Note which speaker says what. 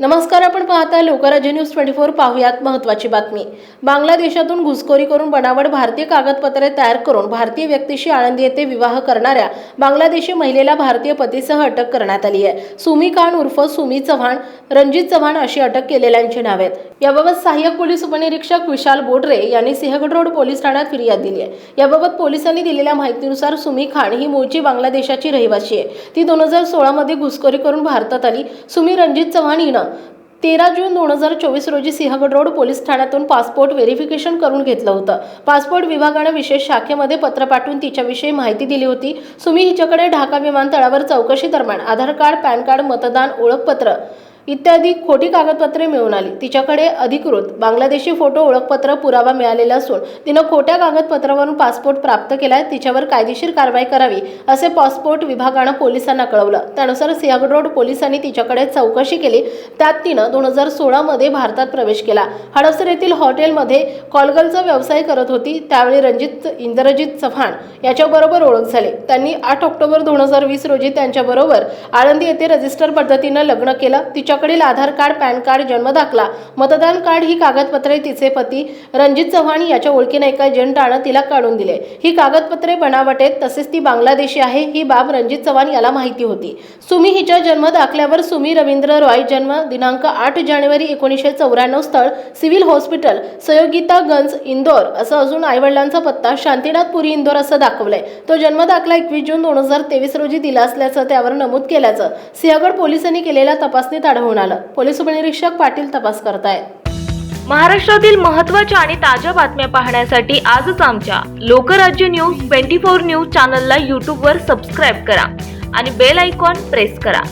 Speaker 1: नमस्कार आपण पाहता लोकराज्य न्यूज ट्वेंटी फोर पाहुयात महत्वाची बातमी. बांगलादेशातून घुसखोरी करून बनावट भारतीय कागदपत्रे तयार करून भारतीय व्यक्तीशी आळंदी येथे विवाह करणाऱ्या बांगलादेशी महिलेला भारतीय पतीसह अटक करण्यात आली आहे. सुमी खान उर्फ सुमी चव्हाण रणजित चव्हाण अशी अटक केलेल्यांची नावे आहेत. याबाबत सहाय्यक पोलीस उपनिरीक्षक विशाल बोडरे यांनी सिंहगड रोड पोलीस ठाण्यात फिर्याद दिली आहे. याबाबत पोलिसांनी दिलेल्या माहितीनुसार सुमी खान ही मूळची बांगलादेशाची रहिवासी आहे. ती दोन हजार सोळामध्ये घुसखोरी करून भारतात आली. सुमी रणजित चव्हाण हिनं तेरा जून दोन हजार चोवीस रोजी सिंहगड रोड पोलीस ठाण्यातून पासपोर्ट व्हेरिफिकेशन करून घेतलं होतं. पासपोर्ट विभागानं विशेष शाखेमध्ये पत्र पाठवून तिच्याविषयी माहिती दिली होती. सुमी हिच्याकडे ढाका विमानतळावर चौकशी दरम्यान आधार कार्ड पॅन कार्ड मतदान ओळखपत्र इत्यादी खोटी कागदपत्रे मिळून आली. तिच्याकडे अधिकृत बांगलादेशी फोटो ओळखपत्र पुरावा मिळालेला असून तिनं खोट्या कागदपत्रावरून पासपोर्ट प्राप्त केलाय तिच्यावर कायदेशीर कारवाई करावी असे पासपोर्ट विभागानं पोलिसांना कळवलं. त्यानुसार सिंहगड रोड पोलिसांनी तिच्याकडे चौकशी केली. त्यात तिनं दोन हजार सोळामध्ये भारतात प्रवेश केला. हडपसर येथील हॉटेलमध्ये कॉलगलचा व्यवसाय करत होती. त्यावेळी रणजित इंद्रजित चव्हाण याच्याबरोबर ओळख झाली. त्यांनी आठ ऑक्टोबर दोन हजार वीस रोजी त्यांच्याबरोबर आळंदी येथे रजिस्टर पद्धतीनं लग्न केलं. तिच्या तिच्याकडील आधार कार्ड पॅन कार्ड जन्मदाखला मतदान कार्ड ही कागदपत्रे तिचे पती रणजित चव्हाण याच्या ओळखीने एका एजंटानं तिला काढून दिले. ही कागदपत्रे बनावट आहेत तसेच ती बांगलादेशी आहे ही बाब रणजित चव्हाण याला माहिती होती. सुमी हिच्या जन्म दाखल्यावर सुमी रवींद्र रॉय जन्म दिनांक आठ जानेवारी एकोणीसशे चौऱ्याण्णव स्थळ सिव्हिल हॉस्पिटल सहयोगिता गंज इंदोर असं अजून आईवडिलांचा पत्ता शांतीनाथ पुरी इंदोर असं दाखवलंय. तो जन्म दाखला एकवीस जून दोन हजार तेवीस रोजी दिला असल्याचं त्यावर नमूद केल्याचं सिंहगड पोलिसांनी केलेल्या तपासणीत आढळून आलं. पोलीस उपनिरीक्षक पाटील तपास करतायत.
Speaker 2: महाराष्ट्रातील महत्त्वाच्या आणि ताज्या बातम्या पाहण्यासाठी आजच आमच्या Lokrajya news twenty four news चॅनलला यूट्यूबवर सबस्क्राईब करा आणि बेल आयकॉन प्रेस करा.